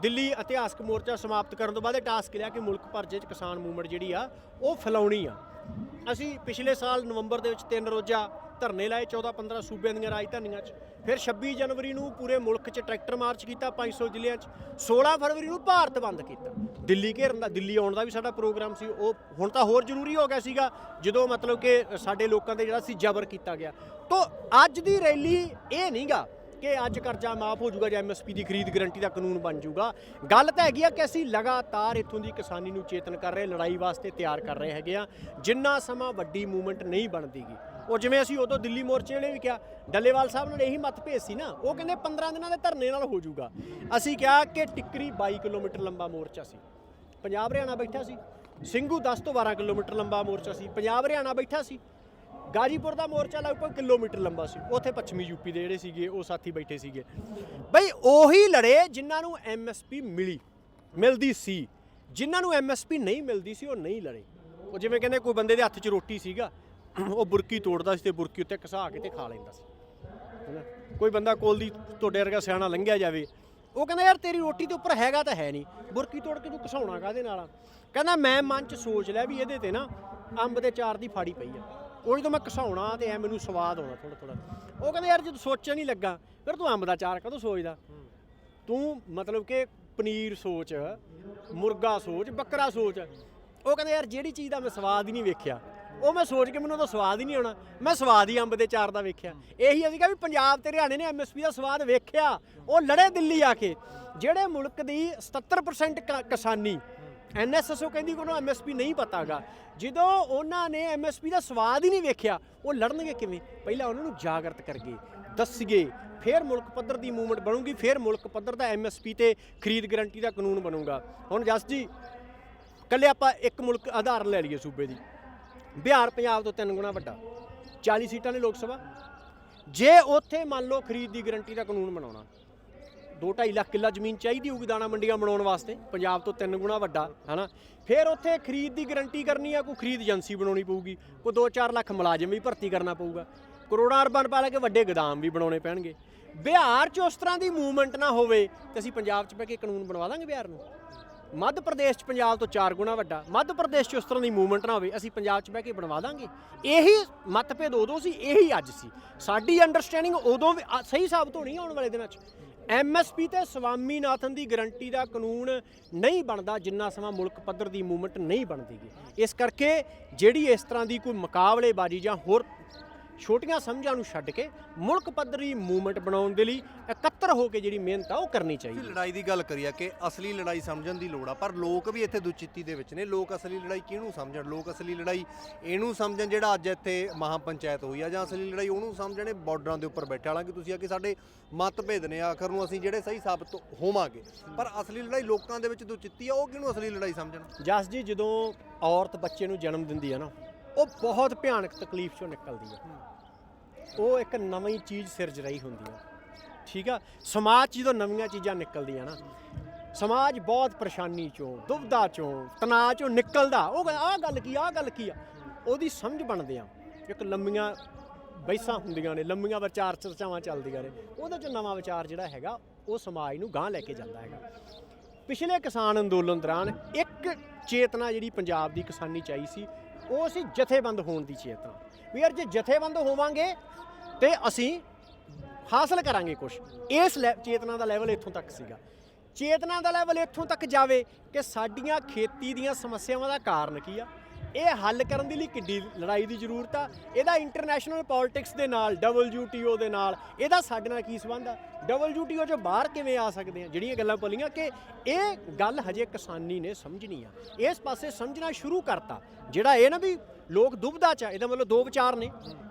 ਦਿੱਲੀ ਇਤਿਹਾਸਕ ਮੋਰਚਾ ਸਮਾਪਤ ਕਰਨ ਤੋਂ ਬਾਅਦ ਇਹ ਟਾਸਕ ਲਿਆ ਕਿ ਮੁਲਕ ਭਰ 'ਚ ਕਿਸਾਨ ਮੂਵਮੈਂਟ ਜਿਹੜੀ ਆ, ਉਹ ਫੈਲਾਉਣੀ ਆ। ਅਸੀਂ ਪਿਛਲੇ ਸਾਲ ਨਵੰਬਰ ਦੇ ਵਿੱਚ ਤਿੰਨ ਰੋਜ਼ਾ ਧਰਨੇ ਲਾਏ 14-15 ਸੂਬਿਆਂ ਦੀਆਂ ਰਾਜਧਾਨੀਆਂ 'ਚ। ਫਿਰ 26 ਜਨਵਰੀ ਨੂੰ ਪੂਰੇ ਮੁਲਕ 'ਚ ਟਰੈਕਟਰ ਮਾਰਚ ਕੀਤਾ 500 ਜ਼ਿਲ੍ਹਿਆਂ 'ਚ। 16 ਫਰਵਰੀ ਨੂੰ ਭਾਰਤ ਬੰਦ ਕੀਤਾ। ਦਿੱਲੀ ਘੇਰਨ ਦਾ, ਦਿੱਲੀ ਆਉਣ ਦਾ ਵੀ ਸਾਡਾ ਪ੍ਰੋਗਰਾਮ ਸੀ, ਉਹ ਹੁਣ ਤਾਂ ਹੋਰ ਜ਼ਰੂਰੀ ਹੋ ਗਿਆ ਸੀਗਾ, ਜਦੋਂ ਮਤਲਬ ਕਿ ਸਾਡੇ ਲੋਕਾਂ ਤੇ ਜਿਹੜਾ ਸੀ ਜ਼ਬਰ ਕੀਤਾ ਗਿਆ। ਤੋਂ, ਅੱਜ ਦੀ ਰੈਲੀ ਇਹ ਨਹੀਂਗਾ ਕਿ ਅੱਜ ਕਰਜ਼ਾ ਮਾਫ ਹੋ ਜਾਊਗਾ, ਜਾਂ ਐਮਐਸਪੀ ਦੀ ਖਰੀਦ ਗਰੰਟੀ ਦਾ ਕਾਨੂੰਨ ਬਣ ਜਾਊਗਾ। ਗੱਲ ਤਾਂ ਹੈਗੀ ਆ ਕਿ ਅਸੀਂ ਲਗਾਤਾਰ ਇੱਥੋਂ ਦੀ ਕਿਸਾਨੀ ਨੂੰ ਚੇਤਨ ਕਰ ਰਹੇ, ਲੜਾਈ ਵਾਸਤੇ ਤਿਆਰ ਕਰ ਰਹੇ ਹੈਗੇ ਆ। ਜਿੰਨਾ ਸਮਾਂ ਵੱਡੀ ਮੂਵਮੈਂਟ ਨਹੀਂ ਬਣਦੀਗੀ। ਉਹ ਜਿਵੇਂ ਅਸੀਂ ਉਦੋਂ ਦਿੱਲੀ ਮੋਰਚੇ ਨੇ ਵੀ ਕਿਹਾ, ਡੱਲੇਵਾਲ ਸਾਹਿਬ ਨਾਲ ਇਹੀ ਮਤ ਭੇਜ ਸੀ ਨਾ, ਉਹ ਕਹਿੰਦੇ 15 ਦਿਨਾਂ ਦੇ ਧਰਨੇ ਨਾਲ ਹੋ ਜਾਊਗਾ। ਅਸੀਂ ਕਿਹਾ ਕਿ ਟਿੱਕਰੀ 22 ਕਿਲੋਮੀਟਰ ਲੰਬਾ ਮੋਰਚਾ ਸੀ। ਪੰਜਾਬ ਹਰਿਆਣਾ ਬੈਠਾ ਸੀ। ਸਿੰਘੂ 10 ਤੋਂ 12 ਕਿਲੋਮੀਟਰ ਲੰਬਾ ਮੋਰਚਾ ਸੀ। ਪੰਜਾਬ ਹਰਿਆਣਾ ਬੈਠਾ ਸੀ। ਗਾਜੀਪੁਰ ਦਾ ਮੋਰਚਾ ਲਗਭਗ ਕਿਲੋਮੀਟਰ ਲੰਬਾ ਸੀ। ਉੱਥੇ ਪੱਛਮੀ ਯੂਪੀ ਦੇ ਜਿਹੜੇ ਸੀਗੇ, ਉਹ ਸਾਥੀ ਬੈਠੇ ਸੀਗੇ। ਬਈ, ਉਹੀ ਲੜੇ ਜਿਨ੍ਹਾਂ ਨੂੰ ਐਮਐਸਪੀ ਮਿਲੀ, ਮਿਲਦੀ ਸੀ। ਜਿਨ੍ਹਾਂ ਨੂੰ ਐਮਐਸਪੀ ਨਹੀਂ ਮਿਲਦੀ ਸੀ, ਉਹ ਨਹੀਂ ਲੜੇ। ਉਹ ਜਿਵੇਂ ਕਹਿੰਦੇ, ਕੋਈ ਬੰਦੇ ਦੇ ਹੱਥ 'ਚ ਰੋਟੀ ਸੀਗਾ, ਉਹ ਬੁਰਕੀ ਤੋੜਦਾ ਸੀ ਤੇ ਬੁਰਕੀ ਉੱਤੇ ਘਸਾ ਕੇ ਤੇ ਖਾ ਲੈਂਦਾ ਸੀ। ਹਨਾ? ਕੋਈ ਬੰਦਾ ਕੋਲ ਦੀ ਤੁਹਾਡੇ ਵਰਗਾ ਸਿਆਣਾ ਲੰਘਿਆ ਜਾਵੇ, ਉਹ ਕਹਿੰਦਾ, ਯਾਰ, ਤੇਰੀ ਰੋਟੀ ਦੇ ਉੱਪਰ ਹੈਗਾ ਤਾਂ ਹੈ ਨਹੀਂ। ਬੁਰਕੀ ਤੋੜ ਕੇ ਤੂੰ ਘਸਾਉਣਾ ਕਾਹਦੇ ਨਾਲ ਆ? ਕਹਿੰਦਾ, ਮੈਂ ਮਨ 'ਚ ਸੋਚ ਲਿਆ ਵੀ ਇਹਦੇ ਤੇ ਨਾ ਅੰਬ ਦੇ ਚਾਰ ਦੀ ਫਾੜੀ ਪਈ ਆ। ਉਹ ਜਦੋਂ ਮੈਂ ਘਸਾਉਣਾ ਤੇ ਐ ਮੈਨੂੰ ਸਵਾਦ ਆਉਣਾ ਥੋੜਾ ਥੋੜਾ ਉਹ ਕਹਿੰਦੇ ਯਾਰ ਜਦੋਂ ਸੋਚਿਆ ਨਹੀਂ ਲੱਗਾ, ਫਿਰ ਤੂੰ ਅੰਬ ਦਾ ਚਾਰ ਕਦੋਂ ਸੋਚਦਾ? ਤੂੰ ਮਤਲਬ ਕਿ ਪਨੀਰ ਸੋਚ, ਮੁਰਗਾ ਸੋਚ, ਬੱਕਰਾ ਸੋਚ। ਉਹ ਕਹਿੰਦੇ ਯਾਰ ਜਿਹੜੀ ਚੀਜ਼ ਦਾ ਮੈਂ ਸਵਾਦ ਹੀ ਨਹੀਂ ਵੇਖਿਆ, ਉਹ ਮੈਂ ਸੋਚ ਕੇ ਮੈਨੂੰ ਉਹਦਾ ਸਵਾਦ ਹੀ ਨਹੀਂ ਆਉਣਾ। ਮੈਂ ਸਵਾਦ ਹੀ ਅੰਬ ਦੇ ਚਾਰ ਦਾ ਵੇਖਿਆ। ਇਹੀ ਅਸੀਂ ਕਿਹਾ ਵੀ ਪੰਜਾਬ ਤੇ ਹਰਿਆਣੇ ਨੇ ਐਮਐਸਪੀ ਦਾ ਸਵਾਦ ਵੇਖਿਆ, ਉਹ ਲੜੇ ਦਿੱਲੀ ਆ ਕੇ। ਜਿਹੜੇ ਮੁਲਕ ਦੀ 77% ਕ- ਕਿਸਾਨੀ ਐਨਐਸਐਸਓ ਕਹਿੰਦੀ ਕਿ ਉਹਨੂੰ ਐਮਐਸਪੀ ਨਹੀਂ ਪਤਾਗਾ। ਜਦੋਂ ਉਹਨਾਂ ਨੇ ਐਮਐਸਪੀ ਦਾ ਸਵਾਦ ਹੀ ਨਹੀਂ ਵੇਖਿਆ, ਉਹ ਲੜਨਗੇ ਕਿਵੇਂ? ਪਹਿਲਾਂ ਉਹਨਾਂ ਨੂੰ ਜਾਗਰਤ ਕਰਗੇ ਦੱਸੀਏ ਫਿਰ ਮੁਲਕ ਪੱਧਰ ਦੀ ਮੂਵਮੈਂਟ ਬਣੂਗੀ, ਫਿਰ ਮੁਲਕ ਪੱਧਰ ਦਾ ਐਮਐਸਪੀ ਤੇ ਖਰੀਦ ਗਰੰਟੀ ਦਾ ਕਾਨੂੰਨ ਬਣੂਗਾ। ਹੁਣ ਜਸ ਜੀ, ਕੱਲੇ ਆਪਾਂ ਇੱਕ ਮੁਲਕ ਆਧਾਰ ਲੈ ਲਈਏ ਸੂਬੇ ਦੀ। ਬਿਹਾਰ ਪੰਜਾਬ ਤੋਂ ਤਿੰਨ ਗੁਣਾ ਵੱਡਾ। 40 ਸੀਟਾਂ ਨੇ ਲੋਕ ਸਭਾ। ਜੇ ਉੱਥੇ ਮੰਨ ਲਓ ਖਰੀਦ ਦੀ ਗਰੰਟੀ ਦਾ ਕਾਨੂੰਨ ਬਣਾਉਣਾ 2.5 ਲੱਖ ਕਿੱਲਾ ਜ਼ਮੀਨ ਚਾਹੀਦੀ ਹੋਊਗੀ ਦਾਣਾ ਮੰਡੀਆਂ ਬਣਾਉਣ ਵਾਸਤੇ, ਪੰਜਾਬ ਤੋਂ ਤਿੰਨ ਗੁਣਾ ਵੱਡਾ, ਹਨਾ? ਫਿਰ ਉੱਥੇ ਖਰੀਦ ਦੀ ਗਰੰਟੀ ਕਰਨੀ ਆ, ਕੋਈ ਖਰੀਦ ਏਜੰਸੀ ਬਣਾਉਣੀ ਪਊਗੀ, ਕੋਈ 2-4 ਲੱਖ ਮੁਲਾਜ਼ਮ ਵੀ ਭਰਤੀ ਕਰਨਾ ਪਊਗਾ। ਕਰੋੜਾਂ ਅਰਬਾਂ ਰੁਪਏ ਲੈ ਕੇ ਵੱਡੇ ਗੋਦਾਮ ਵੀ ਬਣਾਉਣੇ ਪੈਣਗੇ। ਬਿਹਾਰ 'ਚ ਉਸ ਤਰ੍ਹਾਂ ਦੀ ਮੂਵਮੈਂਟ ਨਾ ਹੋਵੇ ਤੇ ਅਸੀਂ ਪੰਜਾਬ 'ਚ ਬਹਿ ਕੇ ਕਾਨੂੰਨ ਬਣਵਾ ਦਾਂਗੇ ਬਿਹਾਰ ਨੂੰ। ਮੱਧ ਪ੍ਰਦੇਸ਼ 'ਚ ਪੰਜਾਬ ਤੋਂ 4 ਗੁਣਾ ਵੱਡਾ, ਮੱਧ ਪ੍ਰਦੇਸ਼ 'ਚ ਉਸ ਤਰ੍ਹਾਂ ਦੀ ਮੂਵਮੈਂਟ ਨਾ ਹੋਵੇ, ਅਸੀਂ ਪੰਜਾਬ 'ਚ ਬਹਿ ਕੇ ਬਣਵਾ ਦਾਂਗੇ। ਇਹੀ ਮਤਭੇਦ ਉਦੋਂ ਸੀ, ਇਹੀ ਅੱਜ ਸੀ। ਸਾਡੀ ਅੰਡਰਸਟੈਂਡਿੰਗ ਉਦੋਂ ਵੀ, ਅ- ਸਹੀ ਸਾਬਤ ਹੋਣੀ ਆਉਣ ਵਾਲੇ ਦਿਨਾਂ 'ਚ। ਐਮਐਸਪੀ ਤੇ ਸਵਾਮੀਨਾਥਨ ਦੀ ਗਰੰਟੀ ਦਾ ਕਾਨੂੰਨ ਨਹੀਂ ਬਣਦਾ, ਜਿੰਨਾ ਸਮਾਂ ਮੁਲਕ ਪੱਧਰ ਦੀ ਮੂਵਮੈਂਟ ਨਹੀਂ ਬਣਦੀਗੀ ਇਸ ਕਰਕੇ ਜਿਹੜੀ ਇਸ ਤਰ੍ਹਾਂ ਦੀ ਕੋਈ ਮੁਕਾਬਲੇਬਾਜ਼ੀ ਜਾਂ ਹੋਰ ਛੋਟੀਆਂ ਸਮਝਾਂ ਨੂੰ ਛੱਡ ਕੇ ਮੁਲਕ ਪੱਧਰੀ ਮੂਵਮੈਂਟ ਬਣਾਉਣ ਦੇ ਲਈ ਇਕੱਤਰ ਹੋ ਕੇ ਜਿਹੜੀ ਮਿਹਨਤ ਆ ਉਹ ਕਰਨੀ ਚਾਹੀਦੀ ਲੜਾਈ ਦੀ ਗੱਲ ਕਰੀ ਆ ਕਿ ਅਸਲੀ ਲੜਾਈ ਸਮਝਣ ਦੀ ਲੋੜ ਆ ਪਰ ਲੋਕ ਵੀ ਇੱਥੇ ਦੁਚਿੱਤੀ ਦੇ ਵਿੱਚ ਨੇ। ਲੋਕ ਅਸਲੀ ਲੜਾਈ ਕਿਹਨੂੰ ਸਮਝਣ? ਲੋਕ ਅਸਲੀ ਲੜਾਈ ਇਹਨੂੰ ਸਮਝਣ ਜਿਹੜਾ ਅੱਜ ਇੱਥੇ ਮਹਾ ਪੰਚਾਇਤ ਹੋਈ ਆ ਜਾਂ ਅਸਲੀ ਲੜਾਈ ਉਹਨੂੰ ਸਮਝਣੇ ਬਾਰਡਰਾਂ ਦੇ ਉੱਪਰ ਬੈਠੇ ਹਾਲਾਂਕਿ ਤੁਸੀਂ ਆ ਕਿ ਸਾਡੇ ਮਤਭੇਦ ਨੇ ਆਖਰ ਨੂੰ ਅਸੀਂ ਜਿਹੜੇ ਸਹੀ ਸਾਬਤ ਹੋਵਾਂਗੇ। ਪਰ ਅਸਲੀ ਲੜਾਈ ਲੋਕਾਂ ਦੇ ਵਿੱਚ ਦੁਚਿੱਤੀ ਆ ਉਹ ਕਿਹਨੂੰ ਅਸਲੀ ਲੜਾਈ ਸਮਝਣ? ਜਸ ਜੀ ਜਦੋਂ ਔਰਤ ਬੱਚੇ ਨੂੰ ਜਨਮ ਦਿੰਦੀ ਹੈ ਨਾ ਉਹ ਬਹੁਤ ਭਿਆਨਕ ਤਕਲੀਫ ਚੋਂ ਨਿਕਲਦੀ ਹੈ ਉਹ ਇੱਕ ਨਵੀਂ ਚੀਜ਼ ਸਿਰਜ ਰਹੀ ਹੁੰਦੀ ਹੈ ਠੀਕ ਆ? ਸਮਾਜ 'ਚ ਜਦੋਂ ਨਵੀਆਂ ਚੀਜ਼ਾਂ ਨਿਕਲਦੀਆਂ ਨਾ, ਸਮਾਜ ਬਹੁਤ ਪਰੇਸ਼ਾਨੀ ਚੋਂ ਦੁਬਦਾ ਚੋਂ, ਤਣਾਅ ਚੋਂ ਨਿਕਲਦਾ। ਉਹ ਆਹ ਗੱਲ ਕੀ, ਆਹ ਗੱਲ ਕੀ ਆ? ਉਹਦੀ ਸਮਝ ਬਣਦੇ ਆ। ਇੱਕ ਲੰਮੀਆਂ ਬੈਸਾਂ ਹੁੰਦੀਆਂ ਨੇ, ਲੰਮੀਆਂ ਵਿਚਾਰ ਚਰਚਾਵਾਂ ਚੱਲਦੀਆਂ ਨੇ। ਉਹਦੇ ਚ ਨਵਾਂ ਵਿਚਾਰ ਜਿਹੜਾ ਹੈਗਾ, ਉਹ ਸਮਾਜ ਨੂੰ ਗਾਂਹ ਲੈ ਕੇ ਜਾਂਦਾ ਹੈਗਾ। ਪਿਛਲੇ ਕਿਸਾਨ ਅੰਦੋਲਨ ਦੌਰਾਨ ਇੱਕ ਚੇਤਨਾ ਜਿਹੜੀ ਪੰਜਾਬ ਦੀ ਕਿਸਾਨੀ 'ਚ ਆਈ ਸੀ ਉਹ ਸੀ ਜਥੇਬੰਦ ਹੋਣ ਦੀ ਚੇਤਨਾ। ਵੀ ਯਾਰ ਜੇ ਜਥੇਬੰਦ ਹੋਵਾਂਗੇ, ਤੇ ਅਸੀਂ ਹਾਸਲ ਕਰਾਂਗੇ ਕੁਝ ਇਸ ਲੈ- ਚੇਤਨਾ ਦਾ ਲੈਵਲ ਇੱਥੋਂ ਤੱਕ ਸੀਗਾ। ਚੇਤਨਾ ਦਾ ਲੈਵਲ ਇੱਥੋਂ ਤੱਕ ਜਾਵੇ ਕਿ ਸਾਡੀਆਂ ਖੇਤੀ ਦੀਆਂ ਸਮੱਸਿਆਵਾਂ ਦਾ ਕਾਰਨ ਕੀ ਆ? ਇਹ ਹੱਲ ਕਰਨ ਦੇ ਲਈ ਕਿੱਡੀ ਲੜਾਈ ਦੀ ਜ਼ਰੂਰਤ ਆ। ਇਹਦਾ ਇੰਟਰਨੈਸ਼ਨਲ ਪੋਲਿਟਿਕਸ ਦੇ ਨਾਲ WTO ਦੇ ਨਾਲ ਇਹਦਾ ਸਾਡੇ ਨਾਲ ਕੀ ਸੰਬੰਧ ਆ? WTO ਚੋਂ ਬਾਹਰ ਕਿਵੇਂ ਆ ਸਕਦੇ ਆ? ਜਿਹੜੀਆਂ ਗੱਲਾਂ ਬੋਲੀਆਂ ਕਿ ਇਹ ਗੱਲ ਹਜੇ ਕਿਸਾਨੀ ਨੇ ਸਮਝਣੀ ਆ। ਇਸ ਪਾਸੇ ਸਮਝਣਾ ਸ਼ੁਰੂ ਕਰਤਾ। ਜਿਹੜਾ ਇਹ ਨਾ ਵੀ ਲੋਕ ਦੁਬਦਾ ਚ ਆ, ਇਹਦਾ ਮਤਲਬ ਦੋ ਵਿਚਾਰ ਨੇ।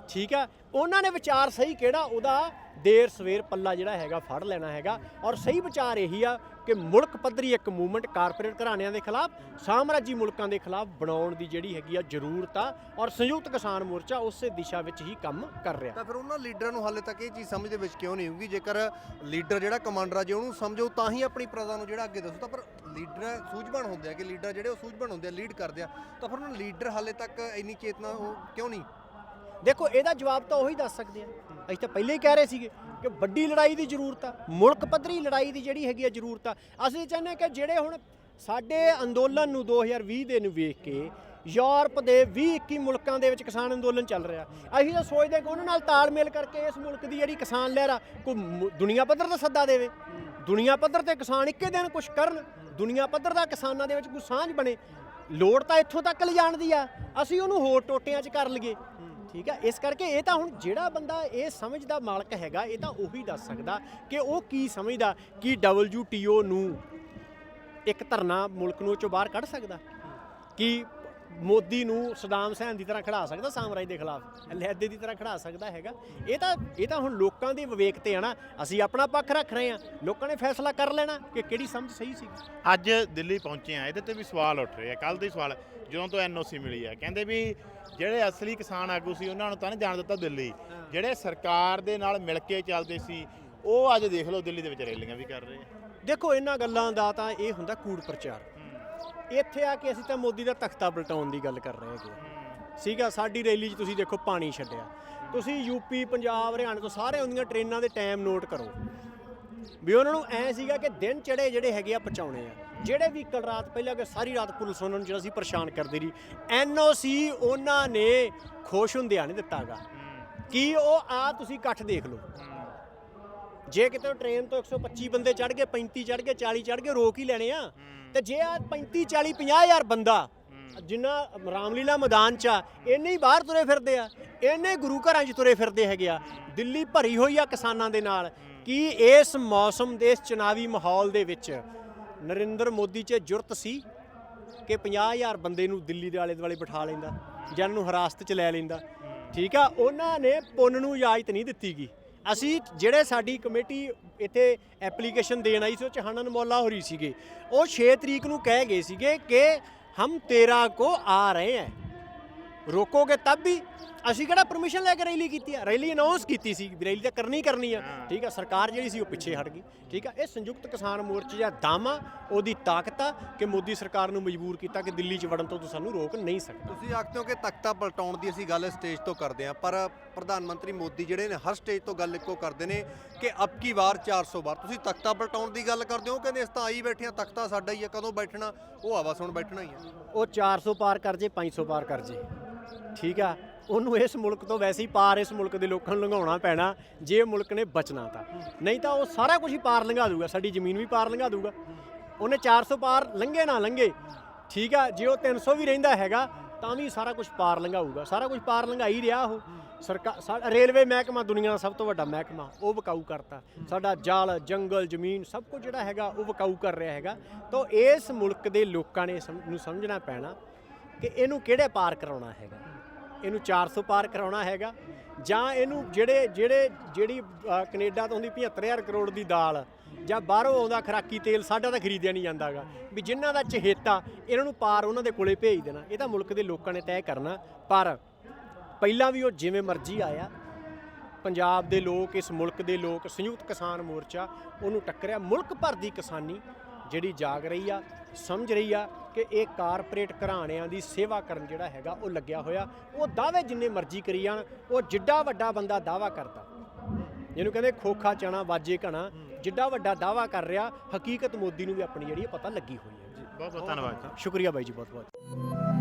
ਠੀਕ ਆ? ਉਹਨਾਂ ਨੇ ਵਿਚਾਰ ਸਹੀ ਕਿਹੜਾ? ਉਹਦਾ ਦੇਰ ਸਵੇਰ ਪੱਲਾ ਜਿਹੜਾ ਹੈਗਾ ਫੜ ਲੈਣਾ ਹੈਗਾ। ਔਰ ਸਹੀ ਵਿਚਾਰ ਇਹੀ ਆ ਕਿ ਮੁਲਕ ਪੱਧਰੀ ਇੱਕ ਮੂਵਮੈਂਟ ਕਾਰਪੋਰੇਟ ਘਰਾਣਿਆਂ ਦੇ ਖਿਲਾਫ, ਸਾਮਰਾਜੀ ਮੁਲਕਾਂ ਦੇ ਖਿਲਾਫ ਬਣਾਉਣ ਦੀ ਜਿਹੜੀ ਹੈਗੀ ਆ ਜ਼ਰੂਰਤ ਆ, ਔਰ ਸੰਯੁਕਤ ਕਿਸਾਨ ਮੋਰਚਾ ਉਸੇ ਦਿਸ਼ਾ ਵਿੱਚ ਹੀ ਕੰਮ ਕਰ ਰਿਹਾ। ਤਾਂ ਫਿਰ ਉਹਨਾਂ ਲੀਡਰਾਂ ਨੂੰ ਹਾਲੇ ਤੱਕ ਇਹ ਚੀਜ਼ ਸਮਝ ਦੇ ਵਿੱਚ ਕਿਉਂ ਨਹੀਂ ਹੋਊਗੀ? ਜੇਕਰ ਲੀਡਰ ਜਿਹੜਾ ਕਮਾਂਡਰ ਆ, ਜੇ ਉਹਨੂੰ ਸਮਝੋ, ਤਾਂ ਹੀ ਆਪਣੀ ਪ੍ਰਜਾ ਨੂੰ ਜਿਹੜਾ ਅੱਗੇ ਦੱਸੋ। ਤਾਂ ਪਰ ਲੀਡਰ ਸੂਝਵਾਨ ਹੁੰਦੇ ਆ ਕਿ ਲੀਡਰ ਜਿਹੜੇ ਉਹ ਸੂਝਵਾਨ ਹੁੰਦੇ ਆ, ਲੀਡ ਕਰਦੇ ਆ। ਤਾਂ ਫਿਰ ਉਹਨਾਂ ਲੀਡਰ ਹਾਲੇ ਤੱਕ ਇੰਨੀ ਚੇਤਨਾ ਉਹ ਕਿਉਂ ਨਹੀਂ ਦੇਖੋ, ਇਹਦਾ ਜਵਾਬ ਤਾਂ ਉਹੀ ਦੱਸ ਸਕਦੇ ਆ ਅਸੀਂ ਤਾਂ ਪਹਿਲੇ ਹੀ ਕਹਿ ਰਹੇ ਸੀਗੇ ਕਿ ਵੱਡੀ ਲੜਾਈ ਦੀ ਜ਼ਰੂਰਤ ਆ, ਮੁਲਕ ਪੱਧਰੀ ਲੜਾਈ ਦੀ ਜਿਹੜੀ ਹੈਗੀ ਆ ਜ਼ਰੂਰਤ ਆ। ਅਸੀਂ ਚਾਹੁੰਦੇ ਹਾਂ ਕਿ ਜਿਹੜੇ ਹੁਣ ਸਾਡੇ ਅੰਦੋਲਨ ਨੂੰ 2020 ਦੇ ਨੂੰ ਵੇਖ ਕੇ ਯੂਰਪ ਦੇ 20 21 ਮੁਲਕਾਂ ਦੇ ਵਿੱਚ ਕਿਸਾਨ ਅੰਦੋਲਨ ਚੱਲ ਰਿਹਾ। ਅਸੀਂ ਤਾਂ ਸੋਚਦੇ ਕਿ ਉਹਨਾਂ ਨਾਲ ਤਾਲਮੇਲ ਕਰਕੇ ਇਸ ਮੁਲਕ ਦੀ ਜਿਹੜੀ ਕਿਸਾਨ ਲਹਿਰ ਆ, ਕੋਈ ਦੁਨੀਆ ਪੱਧਰ ਦਾ ਸੱਦਾ ਦੇਵੇ। ਦੁਨੀਆ ਪੱਧਰ ਤੇ ਕਿਸਾਨ ਇੱਕੇ ਦਿਨ ਕੁਝ ਕਰਨ, ਦੁਨੀਆ ਪੱਧਰ ਦਾ ਕਿਸਾਨਾਂ ਦੇ ਵਿੱਚ ਕੋਈ ਸਾਂਝ ਬਣੇ। ਲੋੜ ਤਾਂ ਇੱਥੋਂ ਤੱਕ ਲਿਜਾਣ ਦੀ ਆ। ਅਸੀਂ ਉਹਨੂੰ ਹੋਰ ਟੋਟਿਆਂ 'ਚ ਕਰ ਲਈਏ। ਠੀਕ ਹੈ? ਇਸ ਕਰਕੇ ਇਹ ਤਾਂ ਹੁਣ ਜਿਹੜਾ ਬੰਦਾ ਇਹ ਸਮਝ ਦਾ ਮਾਲਕ ਹੈਗਾ, ਇਹ ਤਾਂ ਉਹੀ ਦੱਸ ਸਕਦਾ ਕਿ ਉਹ ਕੀ ਸਮਝਦਾ ਕਿ WTO ਨੂੰ ਇੱਕ ਧਰਨਾ ਮੁਲਕ ਨੂੰ ਚੋਂ ਬਾਹਰ ਕੱਢ ਸਕਦਾ? ਕਿ ਮੋਦੀ ਨੂੰ ਸਦਾਮ ਹੁਸੈਨ ਦੀ ਤਰ੍ਹਾਂ ਖੜਾ ਸਕਦਾ ਸਾਮਰਾਜ ਦੇ ਖਿਲਾਫ ਅਲਹਿਦੇ ਦੀ ਤਰ੍ਹਾਂ ਖੜਾ ਸਕਦਾ ਹੈਗਾ। ਇਹ ਤਾਂ ਇਹ ਤਾਂ ਹੁਣ ਲੋਕਾਂ ਦੇ ਵਿਵੇਕ ਤੇ ਆ ਨਾ ਅਸੀਂ ਆਪਣਾ ਪੱਖ ਰੱਖ ਰਹੇ ਆ ਲੋਕਾਂ ਨੇ ਫੈਸਲਾ ਕਰ ਲੈਣਾ ਕਿ ਕਿਹੜੀ ਸਮਝ ਸਹੀ ਸੀ। ਅੱਜ ਦਿੱਲੀ ਪਹੁੰਚੇ ਆ ਇਹਦੇ ਤੇ ਵੀ ਸਵਾਲ ਉੱਠ ਰਹੇ ਆ। ਕੱਲ ਦੇ ਸਵਾਲ ਜਦੋਂ ਤੋਂ ਐਨਓਸੀ ਮਿਲੀ ਆ ਕਹਿੰਦੇ ਵੀ ਜਿਹੜੇ ਅਸਲੀ ਕਿਸਾਨ ਆਗੂ ਸੀ ਉਹਨਾਂ ਨੂੰ ਤਾਂ ਨਹੀਂ ਜਾਣ ਦਿੱਤਾ ਦਿੱਲੀ। ਜਿਹੜੇ ਸਰਕਾਰ ਦੇ ਨਾਲ ਮਿਲ ਕੇ ਚੱਲਦੇ ਸੀ ਉਹ ਅੱਜ ਦੇਖ ਲਓ ਦਿੱਲੀ ਦੇ ਵਿੱਚ ਰੈਲੀਆਂ ਵੀ ਕਰ ਰਹੇ ਆ। ਦੇਖੋ ਇਹਨਾਂ ਗੱਲਾਂ ਦਾ ਤਾਂ ਇਹ ਹੁੰਦਾ ਕੂੜ ਪ੍ਰਚਾਰ। ਇੱਥੇ ਆ ਕੇ ਅਸੀਂ ਤਾਂ ਮੋਦੀ ਦਾ ਤਖਤਾ ਪਲਟਾਉਣ ਦੀ ਗੱਲ ਕਰ ਰਹੇ ਹੈਗੇ ਸੀਗਾ ਸਾਡੀ ਰੈਲੀ 'ਚ ਤੁਸੀਂ ਦੇਖੋ ਪਾਣੀ ਛੱਡਿਆ। ਤੁਸੀਂ ਯੂਪੀ ਪੰਜਾਬ ਹਰਿਆਣਾ ਤੋਂ ਸਾਰੇ ਉਹਦੀਆਂ ਟ੍ਰੇਨਾਂ ਦੇ ਟਾਈਮ ਨੋਟ ਕਰੋ। ਵੀ ਉਹਨਾਂ ਨੂੰ ਐ ਸੀਗਾ ਕਿ ਦਿਨ ਚੜੇ ਜਿਹੜੇ ਹੈਗੇ ਆ ਪਹੁੰਚਾਉਣੇ ਆ। ਜਿਹੜੇ ਵੀ ਕੱਲ ਰਾਤ ਪਹਿਲਾਂ ਕਿ ਸਾਰੀ ਰਾਤ ਪੁਲਿਸ ਉਹਨਾਂ ਨੂੰ ਜਿਹੜਾ ਸੀ ਪਰੇਸ਼ਾਨ ਕਰਦੀ ਰਹੀ। ਐਨਓਸੀ ਉਹਨਾਂ ਨੇ ਖੁਸ਼ ਹੁੰਦਿਆਂ ਨਹੀਂ ਦਿੱਤਾਗਾ। ਕੀ ਉਹ ਆ ਤੁਸੀਂ ਇਕੱਠ ਦੇਖ ਲਓ। ਜੇ ਕਿਤੇ ਟ੍ਰੇਨ ਤੋਂ 125 ਬੰਦੇ ਚੜ ਗਏ 35 ਚੜ ਗਏ 40 ਚੜ ਗਏ ਰੋਕ ਹੀ ਲੈਣੇ ਆ। ਤੇ ਜੇ ਆ 35 40 50 ਹਜ਼ਾਰ ਬੰਦਾ ਜਿੰਨਾ ਰਾਮਲੀਲਾ ਮੈਦਾਨ ਚ ਆ ਇੰਨੇ ਹੀ ਬਾਹਰ ਤੁਰੇ ਫਿਰਦੇ ਆ ਇੰਨੇ ਗੁਰੂ ਘਰਾਂ 'ਚ ਤੁਰੇ ਫਿਰਦੇ ਹੈਗੇ ਆ ਦਿੱਲੀ ਭਰੀ ਹੋਈ ਆ ਕਿਸਾਨਾਂ ਦੇ ਨਾਲ ਕੀ ਇਸ ਮੌਸਮ ਦੇ ਇਸ ਚੁਣਾਵੀ ਮਾਹੌਲ ਦੇ ਵਿੱਚ ਨਰਿੰਦਰ ਮੋਦੀ 'ਚ ਜੁਰਤ ਸੀ ਕਿ 50000 ਬੰਦੇ ਨੂੰ ਦਿੱਲੀ ਦੇ ਆਲੇ ਦੁਆਲੇ ਬਿਠਾ ਲੈਂਦਾ ਜਾਂ ਨੂੰ ਹਿਰਾਸਤ 'ਚ ਲੈ ਲੈਂਦਾ? ਠੀਕ ਆ ਉਹਨਾਂ ਨੇ ਪੁੰਨ ਨੂੰ ਇਜਾਜ਼ਤ ਨਹੀਂ ਦਿੱਤੀਗੀ ਅਸੀਂ ਜਿਹੜੇ ਸਾਡੀ ਕਮੇਟੀ ਇੱਥੇ ਐਪਲੀਕੇਸ਼ਨ ਦੇਣ ਆਈ ਸੀ, ਉਹ ਚ ਹਨਨ ਮੌਲਾ ਹੋਰੀ ਸੀਗੇ। ਉਹ 6 ਤਰੀਕ ਨੂੰ ਕਹਿ ਗਏ ਸੀਗੇ ਕਿ ਹਮ ਤੇਰਾ ਕੋ ਆ ਰਹੇ ਹੈ। ਰੋਕੋਗੇ ਤਬ ਵੀ ਅਸੀਂ ਕਿਹੜਾ ਪਰਮਿਸ਼ਨ ਲੈ ਕੇ ਰੈਲੀ ਕੀਤੀ ਆ? ਰੈਲੀ ਅਨਾਉਂਸ ਕੀਤੀ ਸੀ ਰੈਲੀ ਤਾਂ ਕਰਨੀ ਕਰਨੀ ਆ। ਠੀਕ ਆ ਸਰਕਾਰ ਜਿਹੜੀ ਸੀ ਉਹ ਪਿੱਛੇ ਹਟ ਗਈ। ਠੀਕ ਆ ਇਹ ਸੰਯੁਕਤ ਕਿਸਾਨ ਮੋਰਚੇ ਦਾ ਦਾਮਾ ਉਹਦੀ ਤਾਕਤ ਆ ਕਿ ਮੋਦੀ ਸਰਕਾਰ ਨੂੰ ਮਜਬੂਰ ਕੀਤਾ ਕਿ ਦਿੱਲੀ 'ਚ ਵੜਨ ਤੋਂ ਤੁਸੀਂ ਸਾਨੂੰ ਰੋਕ ਨਹੀਂ ਸਕਦੇ। ਤੁਸੀਂ ਆਖਦੇ ਹੋ ਕਿ ਤਖਤਾ ਪਲਟਾਉਣ ਦੀ ਅਸੀਂ ਗੱਲ ਸਟੇਜ ਤੋਂ ਕਰਦੇ ਹਾਂ ਪਰ ਪ੍ਰਧਾਨ ਮੰਤਰੀ ਮੋਦੀ ਜਿਹੜੇ ਨੇ ਹਰ ਸਟੇਜ ਤੋਂ ਗੱਲ ਇੱਕੋ ਕਰਦੇ ਨੇ ਕਿ ਅਬ ਕੀ ਵਾਰ 400 ਵਾਰ। ਤੁਸੀਂ ਤਖਤਾ ਪਲਟਾਉਣ ਦੀ ਗੱਲ ਕਰਦੇ ਹੋ ਕਹਿੰਦੇ ਇਸ ਤਾਂ ਆਈ ਬੈਠੇ ਆ ਤਖਤਾ ਸਾਡਾ ਹੀ ਆ ਕਦੋਂ ਬੈਠਣਾ? ਉਹ ਆਵਾ ਸੁਣ ਬੈਠਣਾ ਹੀ ਆ। ਉਹ 400 ਪਾਰ ਕਰ ਜੇ 500 ਪਾਰ ਕਰ ਜੇ। ਠੀਕ ਆ, ਉਹਨੂੰ ਇਸ ਮੁਲਕ ਤੋਂ ਵੈਸੇ ਹੀ ਪਾਰ ਇਸ ਮੁਲਕ ਦੇ ਲੋਕਾਂ ਨੂੰ ਲੰਘਾਉਣਾ ਪੈਣਾ, ਜੇ ਮੁਲਕ ਨੇ ਬਚਣਾ ਤਾਂ। ਨਹੀਂ ਤਾਂ ਉਹ ਸਾਰਾ ਕੁਝ ਹੀ ਪਾਰ ਲੰਘਾ ਦੂਗਾ, ਸਾਡੀ ਜ਼ਮੀਨ ਵੀ ਪਾਰ ਲੰਘਾ ਦੂਗਾ। ਉਹਨੇ 400 ਪਾਰ ਲੰਘੇ ਨਾ ਲੰਘੇ, ਠੀਕ ਆ, ਜੇ ਉਹ 300 ਵੀ ਰਹਿੰਦਾ ਹੈਗਾ, ਤਾਂ ਵੀ ਸਾਰਾ ਕੁਝ ਪਾਰ ਲੰਘਾਊਗਾ। ਸਾਰਾ ਕੁਝ ਪਾਰ ਲੰਘਾ ਹੀ ਰਿਹਾ ਉਹ। ਸਰਕਾਰ ਰੇਲਵੇ ਮਹਿਕਮਾ ਦੁਨੀਆ ਦਾ ਸਭ ਤੋਂ ਵੱਡਾ ਮਹਿਕਮਾ, ਉਹ ਵਿਕਾਊ ਕਰਤਾ। ਸਾਡਾ ਜਲ, ਜੰਗਲ, ਜ਼ਮੀਨ, ਸਭ ਕੁਝ ਜਿਹੜਾ ਹੈਗਾ, ਉਹ ਵਿਕਾਊ ਕਰ ਰਿਹਾ ਹੈਗਾ। ਤਾਂ ਇਸ ਮੁਲਕ ਦੇ ਲੋਕਾਂ ਨੇ ਸਮ- ਨੂੰ ਸਮਝਣਾ ਪੈਣਾ ਕਿ ਇਹਨੂੰ ਕਿਹੜੇ ਪਾਰ ਕਰਾਉਣਾ ਹੈਗਾ? ਇਹਨੂੰ 400 ਪਾਰ ਕਰਾਉਣਾ ਹੈਗਾ ਜਾਂ ਇਹਨੂੰ ਜਿਹੜੇ ਜਿਹੜੇ ਜਿਹੜੀ ਅ, ਕੈਨੇਡਾ ਤੋਂ ਆਉਂਦੀ 75000 ਕਰੋੜ ਦੀ ਦਾਲ ਜਾਂ ਬਾਹਰੋਂ ਆਉਂਦਾ ਖਰਾਕੀ ਤੇਲ ਸਾਡਾ ਤਾਂ ਖਰੀਦਿਆ ਨਹੀਂ ਜਾਂਦਾਗਾ ਵੀ ਜਿਨ੍ਹਾਂ ਦਾ ਚਹੇਤਾ ਇਹਨਾਂ ਨੂੰ ਪਾਰ ਉਹਨਾਂ ਦੇ ਕੋਲੇ ਭੇਜ ਦੇਣਾ। ਇਹ ਤਾਂ ਮੁਲਕ ਦੇ ਲੋਕਾਂ ਨੇ ਤੈਅ ਕਰਨਾ। ਪਰ ਪਹਿਲਾਂ ਵੀ ਉਹ ਜਿਵੇਂ ਮਰਜ਼ੀ ਆਇਆ ਪੰਜਾਬ ਦੇ ਲੋਕ ਇਸ ਮੁਲਕ ਦੇ ਲੋਕ ਸੰਯੁਕਤ ਕਿਸਾਨ ਮੋਰਚਾ ਉਹਨੂੰ ਟੱਕਰਿਆ। ਮੁਲਕ ਭਰ ਦੀ ਕਿਸਾਨੀ ਜਿਹੜੀ ਜਾਗ ਰਹੀ ਆ। ਸਮਝ ਰਹੀ ਆ ਕਿ ਇਹ ਕਾਰਪੋਰੇਟ ਘਰਾਣਿਆਂ ਦੀ ਸੇਵਾ ਕਰਨ ਜਿਹੜਾ ਹੈਗਾ ਉਹ ਲੱਗਿਆ ਹੋਇਆ। ਉਹ ਦਾਅਵੇ ਜਿੰਨੇ ਮਰਜ਼ੀ ਕਰੀ ਜਾਣ ਉਹ ਜਿੱਡਾ ਵੱਡਾ ਬੰਦਾ ਦਾਅਵਾ ਕਰਦਾ। ਜਿਹਨੂੰ ਕਹਿੰਦੇ ਖੋਖਾ ਚਣਾ ਵਾਜੇ ਘਣਾ। ਜਿੱਡਾ ਵੱਡਾ ਦਾਅਵਾ ਕਰ ਰਿਹਾ ਹਕੀਕਤ ਮੋਦੀ ਨੂੰ ਵੀ ਆਪਣੀ ਜਿਹੜੀ ਪਤਾ ਲੱਗੀ ਹੋਈ ਹੈ। ਬਹੁਤ ਬਹੁਤ ਧੰਨਵਾਦ ਸ਼ੁਕਰੀਆ ਬਾਈ ਜੀ ਬਹੁਤ ਬਹੁਤ